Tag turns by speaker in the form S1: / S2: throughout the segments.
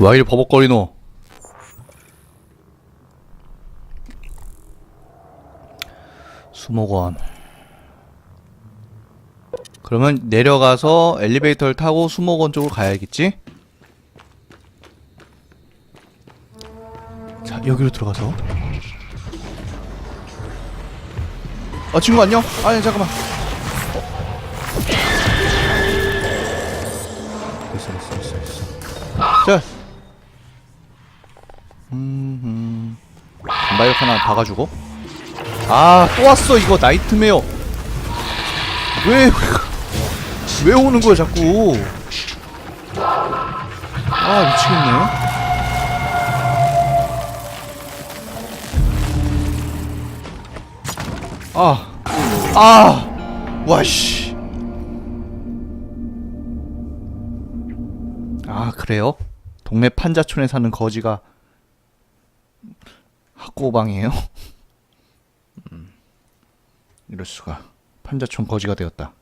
S1: 와 이리 버벅거리노 수목원 그러면 내려가서 엘리베이터를 타고 수목원 쪽으로 가야겠지? 자 여기로 들어가서 아 친구 안녕? 아니 잠깐만 음음 마이크 하나 박아주고. 아 또 왔어 이거. 나이트메어. 왜 왜 오는 거야 자꾸? 아 미치겠네. 아, 아, 와씨. 아, 그래요? 동네 판자촌에 사는 거지가 학고방이에요? 음, 이럴 수가. 판자촌 거지가 되었다.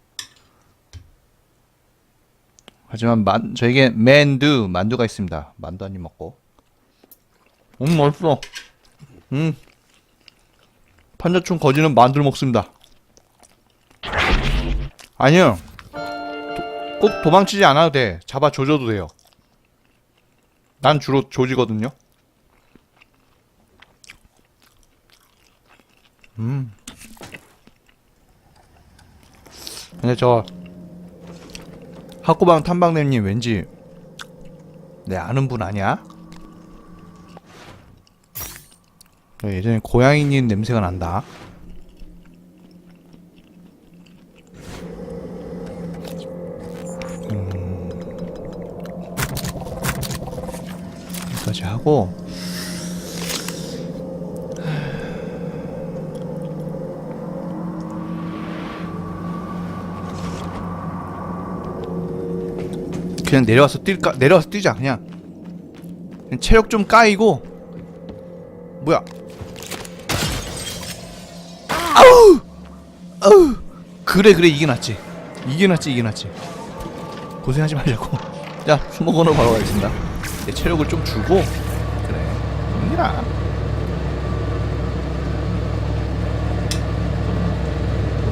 S1: 하지만 만, 저에게 만두, 만두가 있습니다. 만두 한 입 먹고. 음, 맛있어. 음. 판자촌 거지는 만두를 먹습니다. 아니요. 도- 꼭 도망치지 않아도 돼. 잡아 조져도 돼요. 난 주로 조지거든요. 음. 근데 저 학고방 탐방님님 왠지 내 아는 분 아니야? 저 예전에 고양이님 냄새가 난다. 음. 여기까지 하고 그냥 내려와서 뛸까? 내려와서 뛰자 그냥. 그냥 체력 좀 까이고 뭐야? 아우! 아우! 그래 그래 이게 낫지. 이게 낫지 이게 낫지. 고생하지 말자고. 자 수목원으로 바로 가겠습니다. 내 체력을 좀 주고 그래. 그러니라.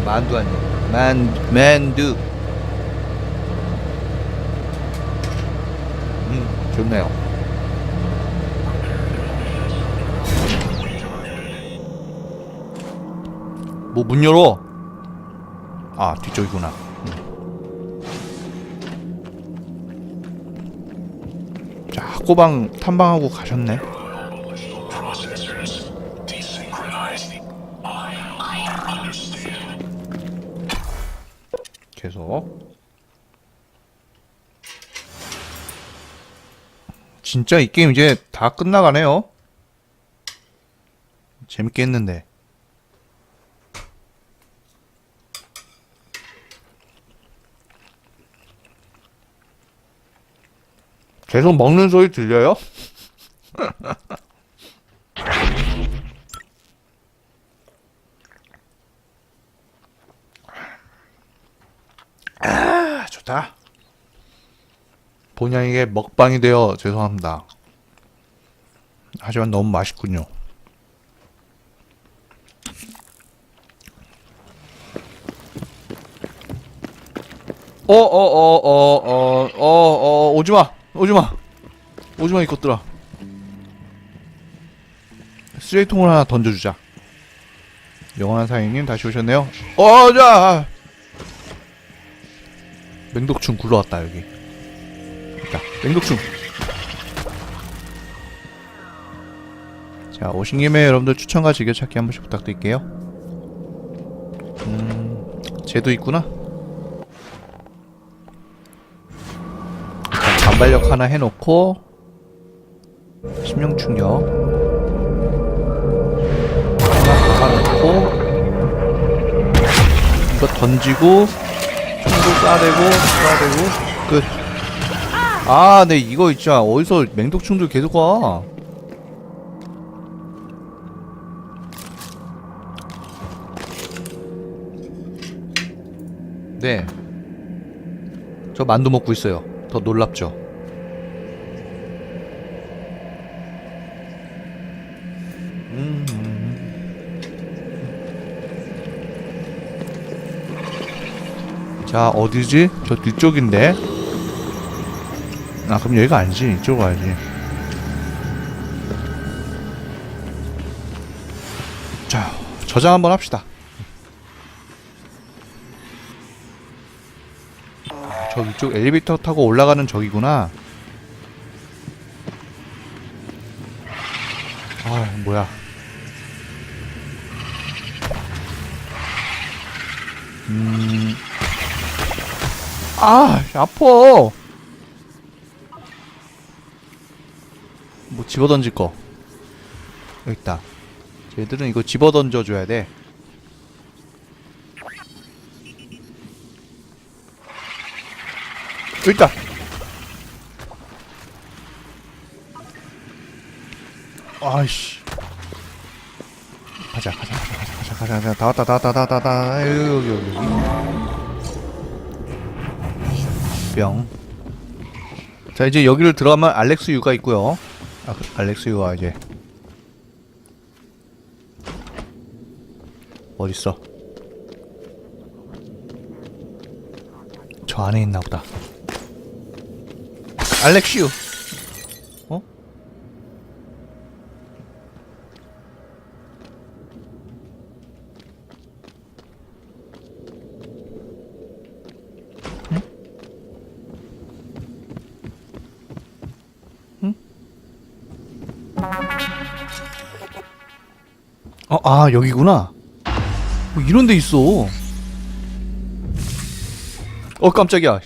S1: 만두 아니 만 만두. 음 좋네요. 뭐 문 열어? 아 뒤쪽이구나. 음. 자 학고방 탐방하고 가셨네. 계속. 진짜 이 게임 이제 다 끝나가네요. 재밌게 했는데. 계속 먹는 소리 들려요? 아, 좋다. 본향에게 먹방이 되어 죄송합니다. 하지만 너무 맛있군요. 어, 어, 어, 어, 어, 어, 어, 오지마, 오지마, 오지마 이것들아. 쓰레기통을 하나 던져주자. 영원한 사장님 다시 오셨네요. 어, 자, 맹독충 굴러왔다 여기. 맹독충. 자, 오신 김에 여러분들 추천과 즐겨찾기 한 번씩 부탁드릴게요. 음, 쟤도 있구나. 일단 반발력 하나 해놓고 심령 충격 하나 박아놓고 이거 던지고 총도 쏴대고 쏴대고 끝. 아, 네 이거 진짜 어디서 맹독충들 계속 와. 네. 저 만두 먹고 있어요. 더 놀랍죠. 자 어디지? 저 뒤쪽인데 아 그럼 여기가 아니지? 이쪽으로 가야지. 자 저장 한번 합시다. 아, 저 위쪽 엘리베이터 타고 올라가는 저기구나. 아 뭐야. 음... 아 아파 뭐 집어던질 거. 여기 있다. 쟤들은 이거 집어던져 줘야 돼. 여기 있다. 아이씨. 가자 가자 가자 가자 가자 가자 가자. 다 왔다 다 왔다 다 왔다 다 왔다. 여기 여기 여기 여기. 뿅. 자 이제 여기를 들어가면 알렉스 유가 있고요. 아, 그 알렉스 유가 이제 어디 있어? 저 안에 있나 보다. 알렉스 유. 아 여기구나. 뭐 이런 데 있어. 어 깜짝이야.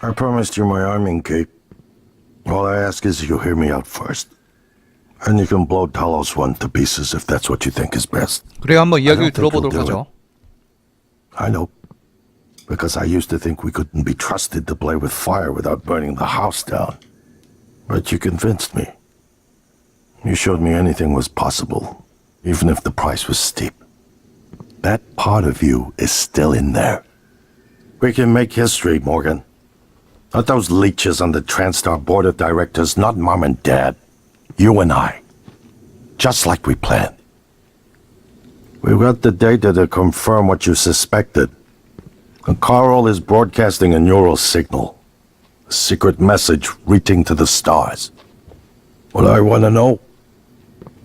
S2: I promised you my arming, Kate. All I ask is you hear me out first. And you can blow Talos one to pieces if that's what you think is best.
S1: 그래 한번 이야기를
S2: I don't think
S1: 들어보도록
S2: you'll do
S1: 하죠.
S2: I know. Because I used to think we couldn't be trusted to play with fire without burning the house down. But you convinced me. You showed me anything was possible, even if the price was steep. That part of you is still in there. We can make history, Morgan. Not those leeches on the TranStar board of directors, not mom and dad. You and I. Just like we planned. We've got the data to confirm what you suspected. And Carl is broadcasting a neural signal. A secret message reaching to the stars. What I want to know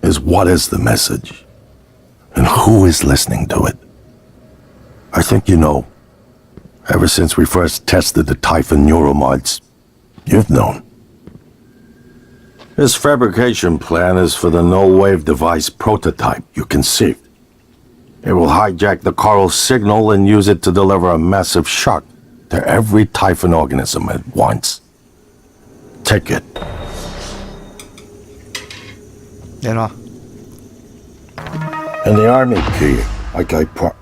S2: is what is the message? And who is listening to it? I think you know. Ever since we first tested the Typhon neuromods, you've known. This fabrication plan is for the no-wave device prototype you conceived. It will hijack the coral signal and use it to deliver a massive shock to every Typhon organism at once. Take it.
S1: 내놔.
S2: And the army key, I pro-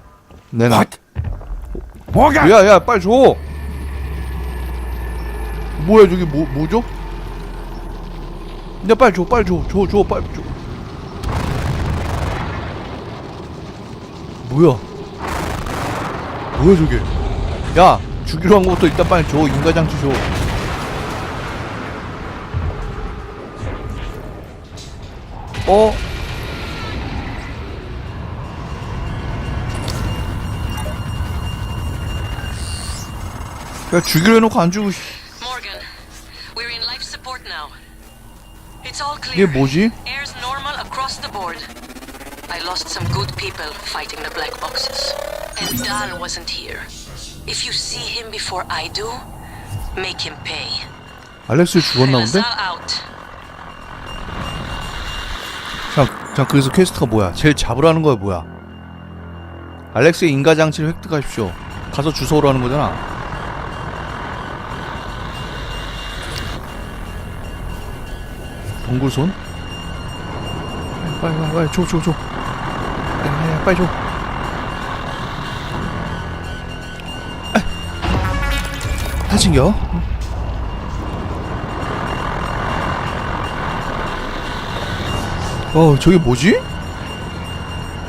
S1: 내놔.
S2: What? Morgan!
S1: 야야 빨리 줘. 뭐야 저기 뭐 뭐죠? 야 빨리 줘 빨리 줘 줘 줘 빨리 줘. 뭐야? 뭐야 저게? 야 주기로 한 것부터 일단 빨리 줘 인가장치 줘. 어? 야 주기로 해놓고 안 주고 씨.
S3: Morgan, we're in life support now. It's all
S1: 이게
S3: clear.
S1: 뭐지?
S3: Air's normal across the board. I lost some good people fighting the black boxes. And Dahl wasn't here. If you see him before I do, make him pay.
S1: 알렉스 죽었나 본데?
S3: Lazar out.
S1: 자, 자 그래서 퀘스트가 뭐야? 제일 잡으라는 거야 뭐야? 알렉스의 인가장치를 획득하십시오. 가서 주워오라는 거잖아. 동굴손? 빨리 빨리 빨리 줘 줘 줘. 빨리 빨리, 빨리 줘. 아, 다 챙겨. 어 저게 뭐지?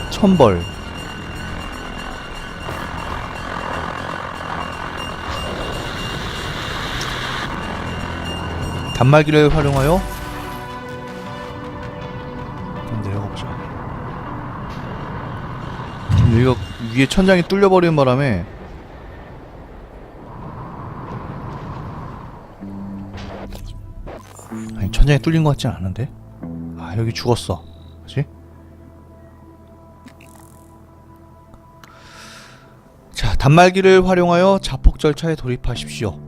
S1: 천벌. 단말기를 활용하여 한번 내려가 보자. 여기가 위에 천장이 뚫려버리는 바람에 아니 천장이 뚫린 것 같진 않은데? 아 여기 죽었어 그치? 자 단말기를 활용하여 자폭 절차에 돌입하십시오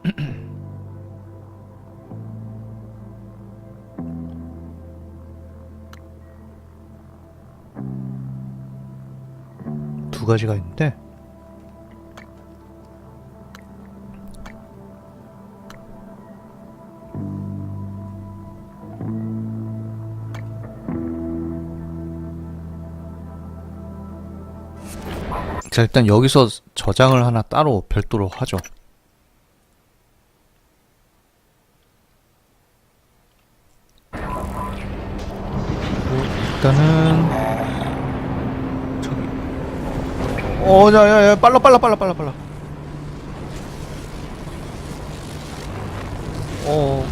S1: 두 가지가 있는데 자 일단 여기서 저장을 하나 따로 별도로 하죠 그리고 일단은 저기 어, 야, 야, 야, 빨라, 빨라, 빨라, 빨라, 빨라. 어.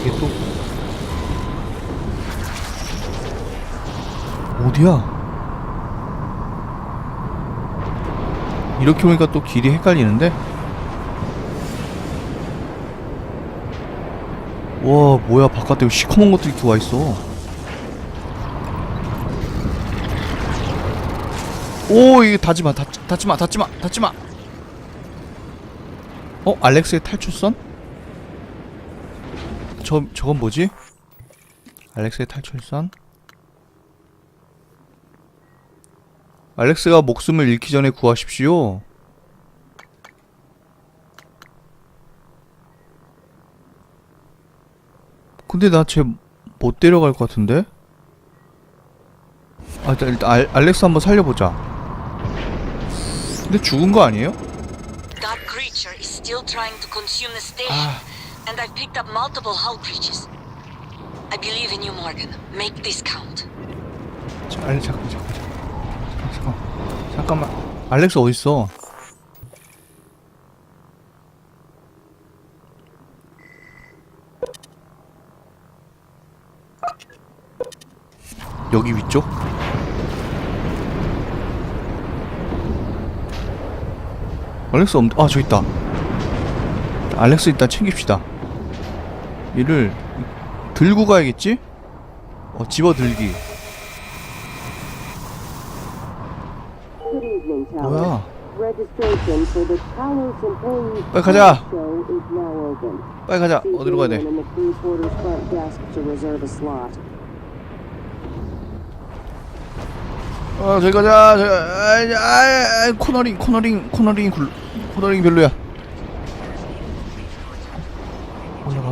S1: 이게 또 어디야? 이렇게 보니까 또 길이 헷갈리는데? 와 뭐야 바깥에 시커먼 것도 이렇게 와있어 오 이거 닫지마 닫, 닫지마 닫지마 닫지마 어? 알렉스의 탈출선? 저, 저건 뭐지? 알렉스의 탈출선? 알렉스가 목숨을 잃기 전에 구하십시오 근데 나 쟤 못 데려갈 것 같은데? 아 일단, 일단 알, 알렉스 한번 살려보자 근데 죽은 거 아니에요?
S3: That creature is still trying to consume the station,
S1: Ah.
S3: and I've picked up multiple hull breaches. I believe in you, Morgan. Make this count.
S1: 자, 알, 잠깐 잠깐 잠깐 잠깐 잠깐만 알렉스 어딨어? 여기 위쪽? 알렉스 없.. 아 저기 있다 알렉스 일단 챙깁시다 얘를 들고 가야겠지? 어 집어 들기
S4: Good evening, Talos.
S1: 뭐야
S4: Registration for the Talos Employee
S1: 빨리 가자.
S4: Show is now open.
S1: 빨리 가자 어디로 가야 돼?
S4: anyone in the crew quarters front desk to reserve a slot.
S1: 어 저기 가자 저기 아이, 아이, 아이, 코너링 코너링 코너링 굴 코너링 별로야 올라가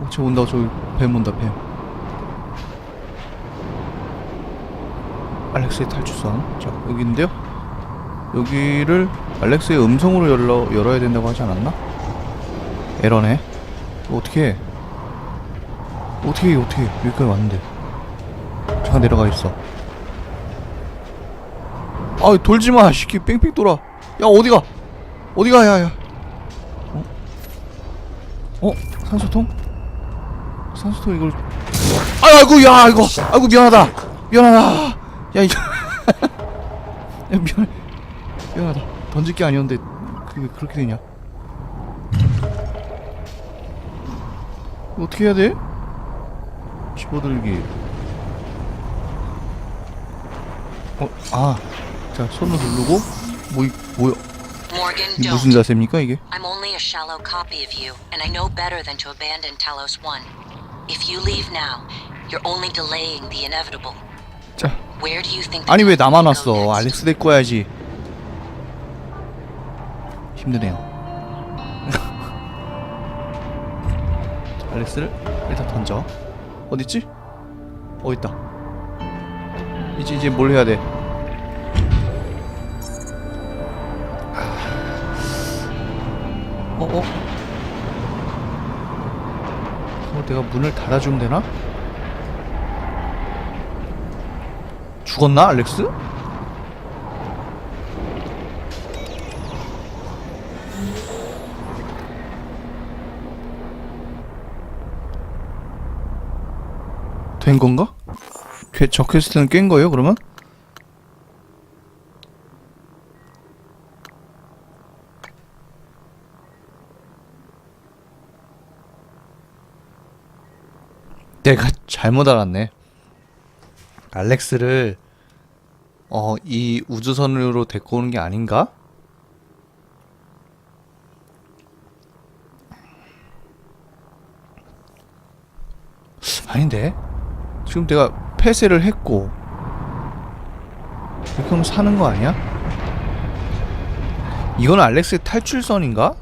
S1: 어, 저 온다 저기 뱀 온다 뱀 알렉스의 탈출선 자 여기 있는데요 여기를 알렉스의 음성으로 열러, 열어야 된다고 하지 않았나? 에러네 어떻게 해 어떻게 해 어떻게 해 여기까지 왔는데 잠깐 내려가 있어. 아 돌지 마, 시키 뺑뺑 돌아. 야 어디가? 어디가 야야. 어? 어? 산소통? 산소통 이걸. 아이고 야 이거. 아이고 미안하다. 미안하다. 야 이거. 야 미안. 미안하다. 던질 게 아니었는데 그게 그렇게 되냐? 이거 어떻게 해야 돼? 집어들기. 어, 아, 자 손을 누르고 뭐, 이- 뭐야? 이게. 무슨 자세입니까 이게?
S3: I'm only a shallow copy of you, and I know better than to abandon Talos 1. If you leave now, you're only delaying the inevitable.
S1: 아니 왜 나만 왔어? 알렉스 데리고 와야지. 힘드네요. 자, 알렉스를 일단 던져. 어디 있지? 어 있다. 이제 이제 뭘 해야 돼? 어 어? 어 내가 문을 닫아주면 되나? 죽었나 알렉스? 된 건가? 퀘- 저 퀘스트는 깬 거예요 그러면? 내가 잘못 알았네. 알렉스를 어 이 우주선으로 데리고 오는 게 아닌가? 아닌데 지금 내가 폐쇄를 했고 이렇게 하면 사는 거 아니야? 이건 알렉스의 탈출선인가?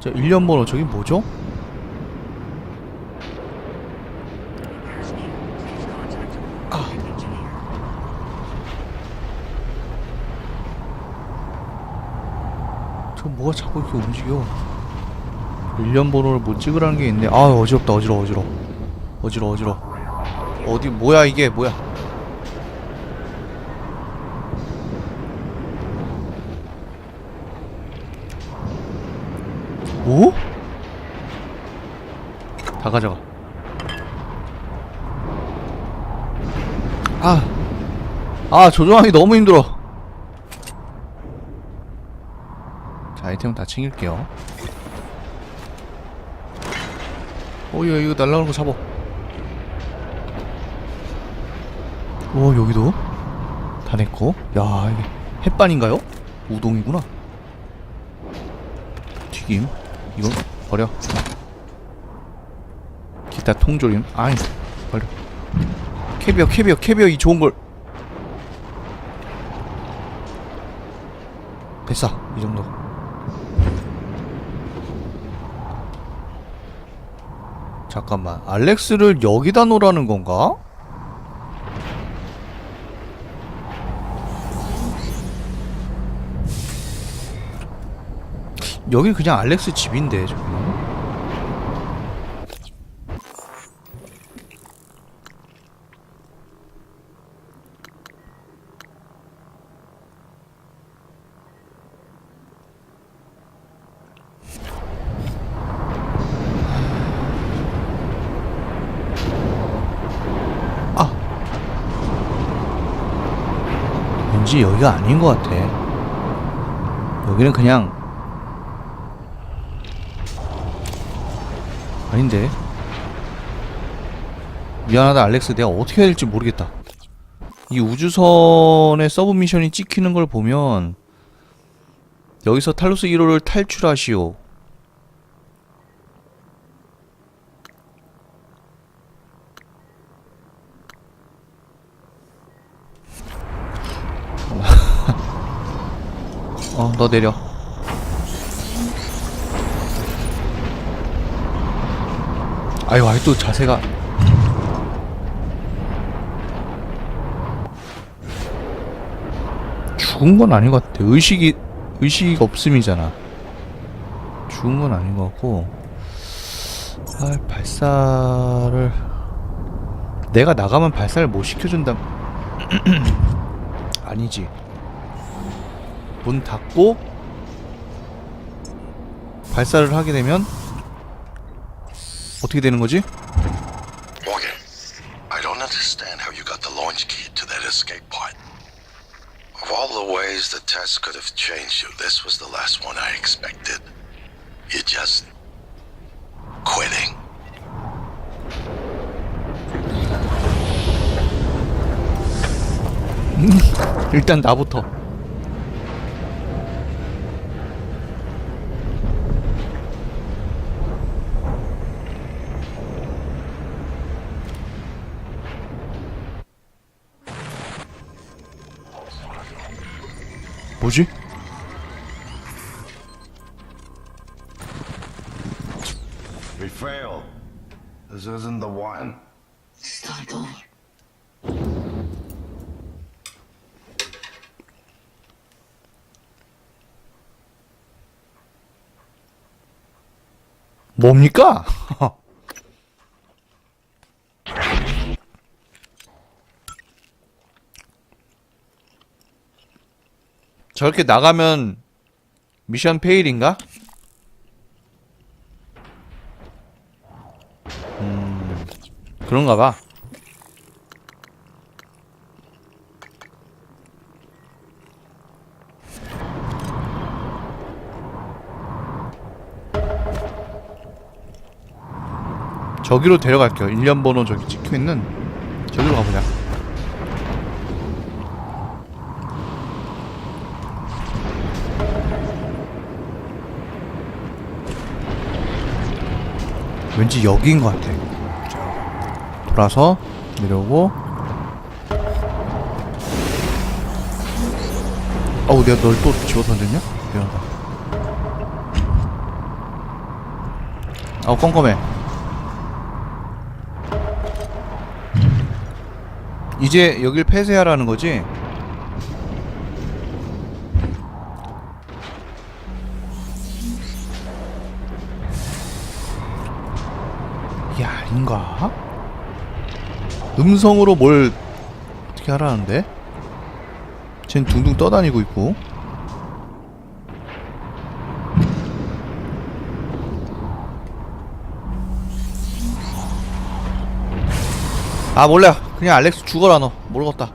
S1: 저 1년 번호 저기 뭐죠? 저 뭐가 자꾸 이렇게 움직여? 1년 번호를 못 찍으라는 게 있네. 아 어지럽다 어지러워 어지러워. 어지러워 어지러워. 어디 뭐야 이게 뭐야? 오? 다 가져가. 아, 아 조종하기 너무 힘들어 자 아이템은 다 챙길게요. 어 이거 이거 날라오는 거 잡어 오 여기도? 다 냈고 야 이게 햇반인가요? 우동이구나. 튀김. 이건 버려. 기타 통조림. 아이 버려. 캐비어 캐비어 캐비어 이 좋은 걸. 됐어. 이 정도 잠깐만 알렉스를 여기다 놓으라는 건가? 여기 그냥 알렉스 집인데 왠지 여기가 아닌 것 같아. 여기는 그냥 아닌데. 미안하다 알렉스 내가 어떻게 해야 될지 모르겠다. 이 우주선의 서브 미션이 찍히는 걸 보면 여기서 탈로스 1호를 탈출하시오. 어, 너 내려. 아유, 아직도 자세가. 죽은 건 아닌 것 같아. 의식이, 의식 없음이잖아. 죽은 건 아닌 것 같고. 아, 발사를. 내가 나가면 발사를 못 시켜준다. 아니지. 문 닫고 발사를 하게 되면 어떻게 되는 거지?
S2: Morgan, I don't understand how you got the launch key to that escape pod. Of all the ways the test could have changed you, this was the last one I expected. You just quitting.
S1: 일단 나부터 뭡니까? 저렇게 나가면 미션 페일인가? 음, 그런가 봐. 저기로 데려갈게요. 1년 번호 저기 찍혀 있는 저기로 가보자. 왠지 여기인 것 같아. 돌아서 내려오고. 어우, 내가 널 또 집어 던졌냐? 미안하다. 아우, 껌껌해. 이제 여길 폐쇄하라는 거지? 이게 아닌가? 음성으로 뭘 어떻게 하라는데? 쟨 둥둥 떠다니고 있고 아 몰라 그냥 알렉스 죽어라 너. 모르겠다.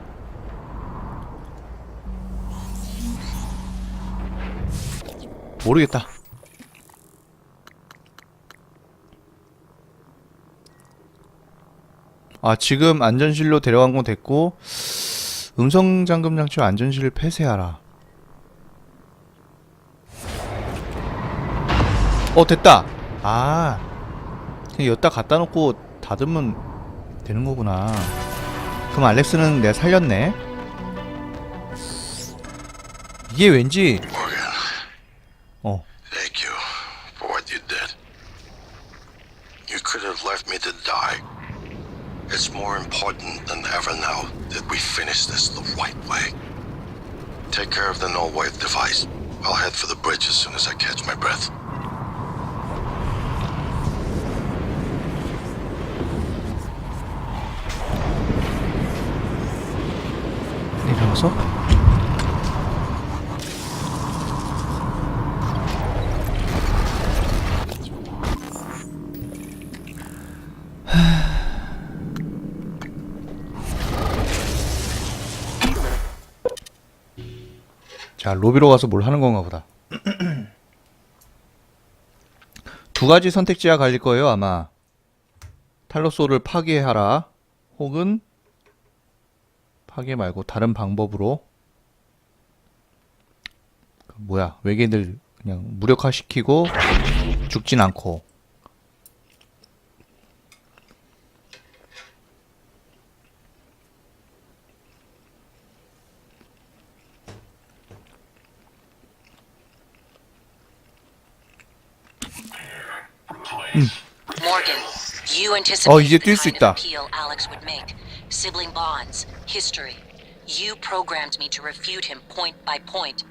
S1: 모르겠다. 아 지금 안전실로 데려간 건 됐고 음성 잠금 장치와 안전실을 폐쇄하라. 어 됐다. 아 그냥 여기다 갖다 놓고 닫으면 되는 거구나 그럼 알렉스는 내가 살렸네 이게 왠지
S2: Morgan,
S1: 어
S2: thank you for what you did. You could have left me to die. It's more important than ever now that we finish this the right way. Take care of the no wave device. I'll head for the bridge as soon as I catch my breath.
S1: 내려와서. 자 로비로 가서 뭘 하는 건가 보다. 두 가지 선택지가 갈릴 거예요 아마. 탈로소를 파괴하라 혹은 파괴 말고 다른 방법으로 그 뭐야 외계인들 그냥 무력화시키고 죽진 않고.
S3: Morgan, you
S1: 어, 이제 뛸 수 있다.
S3: of appeal Alex would make. Sibling bonds, history. You programmed me to refute him point by point.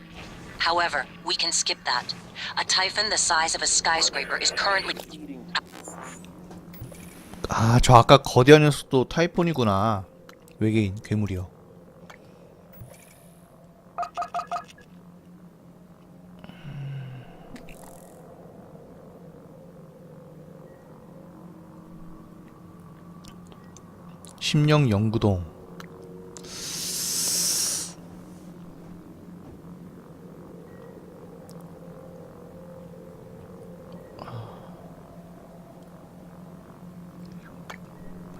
S3: However, we can skip that. A typhon the size of a skyscraper is currently
S1: 아 저 아까 거대한 녀석도 타이폰이구나 외계인 괴물이요 심령 연구동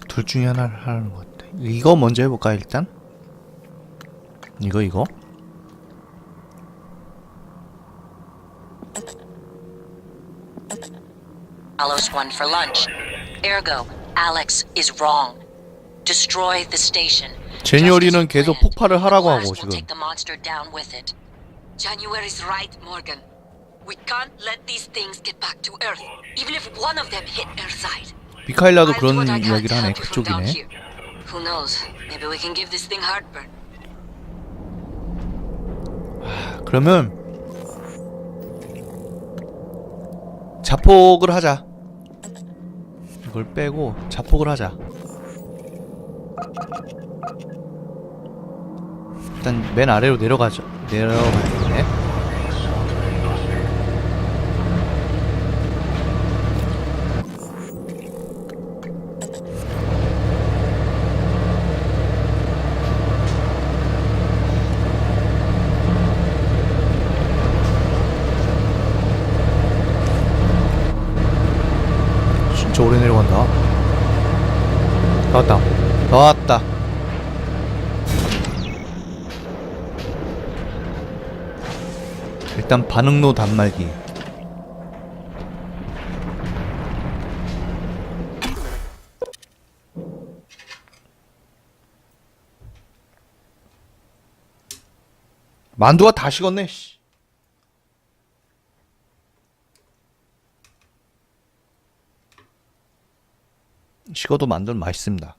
S1: 둘 중에 하나를 하는 것 같아. 이거 먼저 해볼까 일단? 이거 이거?
S3: Alos one for lunch. Ergo, Alex is wrong. Destroy the station.
S1: 제니얼이는 계속. 폭발을 하라고 하고 지금.
S5: January's right, Morgan. We can't let these things get back to Earth, even if one of them hit Earthside. do
S1: 그런 이야기를 하네. 그쪽이네.
S5: Who knows? Maybe we can give this thing heartburn.
S1: 그러면 자폭을 하자. 이걸 빼고 자폭을 하자. 일단 맨 아래로 내려가자. 내려가야 돼. 좋았다. 일단 반응로 단말기. 만두가 다 식었네. 씨. 식어도 만두는 맛있습니다.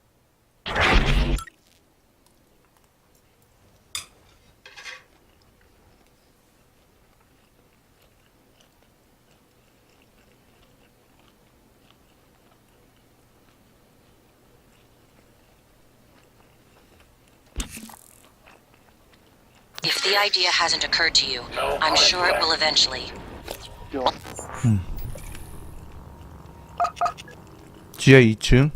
S3: If the idea hasn't occurred to you, I'm sure it will eventually.
S1: 지하 2층.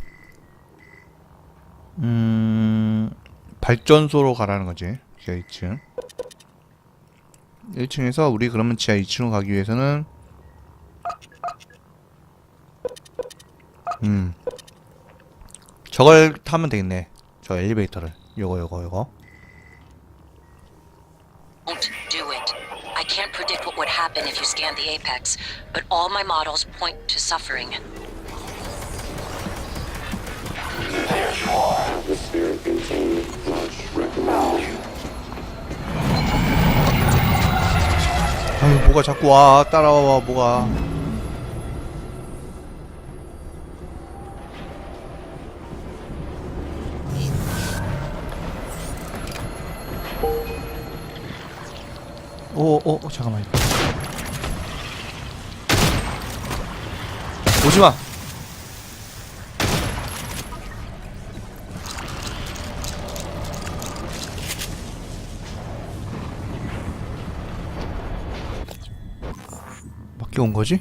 S1: 음, 발전소로 가라는 거지. 지하 2층. 1층에서 우리 그러면 지하 2층으로 가기 위해서는 음. 저걸 타면 되겠네. 저 엘리베이터를. 요거 요거 요거.
S3: Do it. I can't.
S1: 뭐가 자꾸 와. 따라와 뭐가. 오, 오, 오, 잠깐만. 오지 마. 밖에 온 거지?